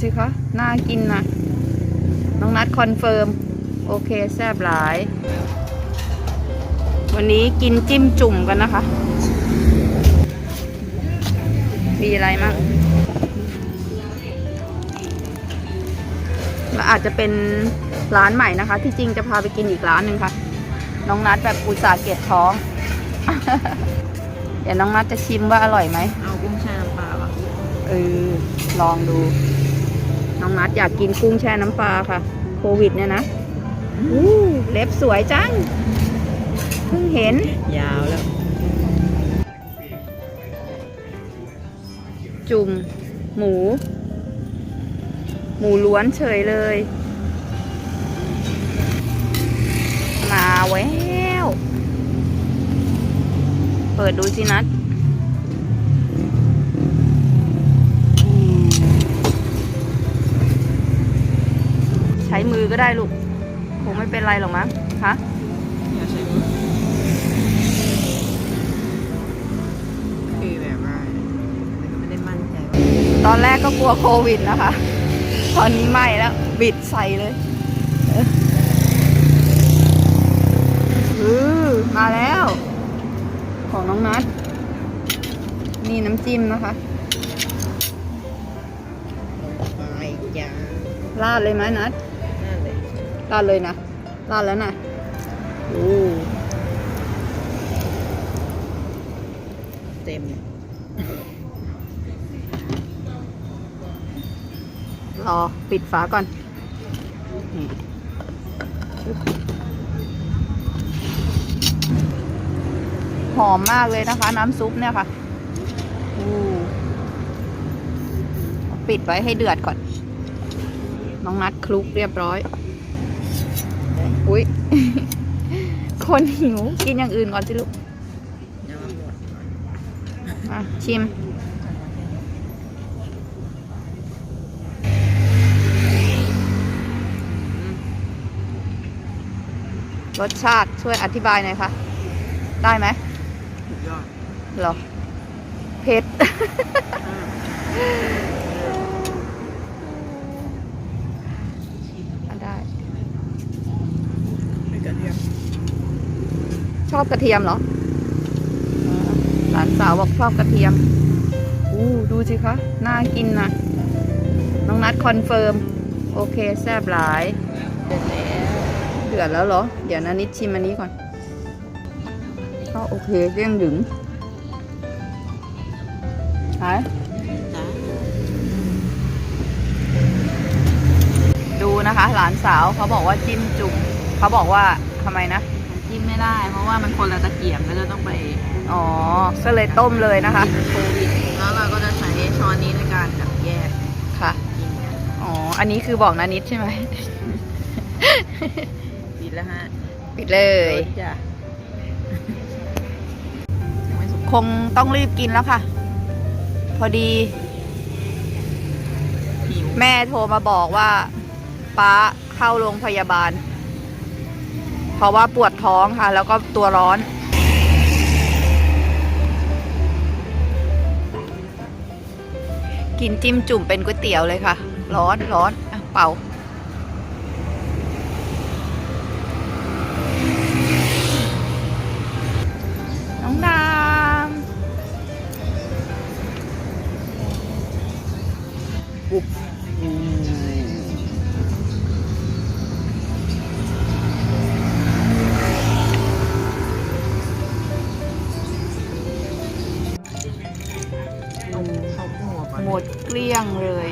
สิคะ น่ากินนะน้องนัดคอนเฟิร์ม โอเค แซ่บหลาย วันนี้กินจิ้มจุ่มกันนะคะ มีอะไรมั่งแล้วอาจจะเป็นร้านใหม่นะคะ ที่จริงจะพาไปกินอีกร้านหนึ่งค่ะ น้องนัดแบบอุตส่าห์เก็บท้อง เดี๋ยวน้องนัดจะชิมว่าอร่อยไหมเอากุ้งแช่น้ำปลาอะเออ ลองดู น้องนัดอยากกินกุ้งแช่น้ำปลาค่ะ โควิดเนี่ยนะอู้เล็บสวยจัง เพิ่งเห็น ยาวแล้ว จุ่มหมู หมูล้วนเฉยเลย มาแววเปิดดูสินัด ก็ได้ลูก คงไม่เป็นไรหรอกมั้งฮะอย่าใช้มือคือแบบว่าแต่ก็ไม่ได้มั่นใจว่าตอนแรกก็กลัวโควิดนะคะ ตอนนี้ไม่แล้ว บิดใส่เลยเออมาแล้ว ของน้องนัดนี่น้ำจิ้มนะคะไปยาราดเลยไหมนัดนั่นเลย ราดเลยนะราดแล้วนะโอ้เต็มรอปิดฝาก่อนนี่หอมมากเลยนะคะ น้ำซุปเนี่ยค่ะอู้ปิดไว้ให้เดือดก่อน น้องนัดคลุกเรียบร้อย อุ้ย คนหิว กินอย่างอื่นก่อนสิลูกยังไม่หมดอะชิม รสชาติช่วยอธิบายหน่อยค่ะ ได้ไหมสุดยอดเหรอ เผ็ด อะได้ ไม่กระเทียม ชอบกระเทียมเหรอหลานสาวบอกชอบกระเทียมอู้ดูสิคะ น่ากินนะน้องนัดคอนเฟิร์ม โอเค แซ่บหลายเสร็จแล้วเดือดแล้วเหรอ เดี๋ยวนะนิดชิมอันนี้ก่อน ก็โอเคเรี่ยงดึงหายดูนะคะ หลานสาวเขาบอกว่าจิ้มจุ่มเขาบอกว่าทำไมนะ จิ้มไม่ได้ เพราะว่ามันคนละตะเกียบก็จะต้องไปอ๋อ ก็เลยต้มเลยนะคะ โควิดแล้วเราก็จะใช้ช้อนนี้ในการจับแยกค่ะ กินกันอ๋อ อันนี้คือบอกนานิดใช่ไหม ปิดแล้วฮะปิดเลย รสจ้ะยังไม่สุกคงต้องรีบกินแล้วค่ะ พอดีผิว แม่โทรมาบอกว่าป้าเข้าโรงพยาบาล เพราะว่าปวดท้องค่ะ แล้วก็ตัวร้อน กินจิ้มจุ่มเป็นก๋วยเตี๋ยวเลยค่ะ ร้อนร้อนอะเป่า หมดเกลี้ยงเลย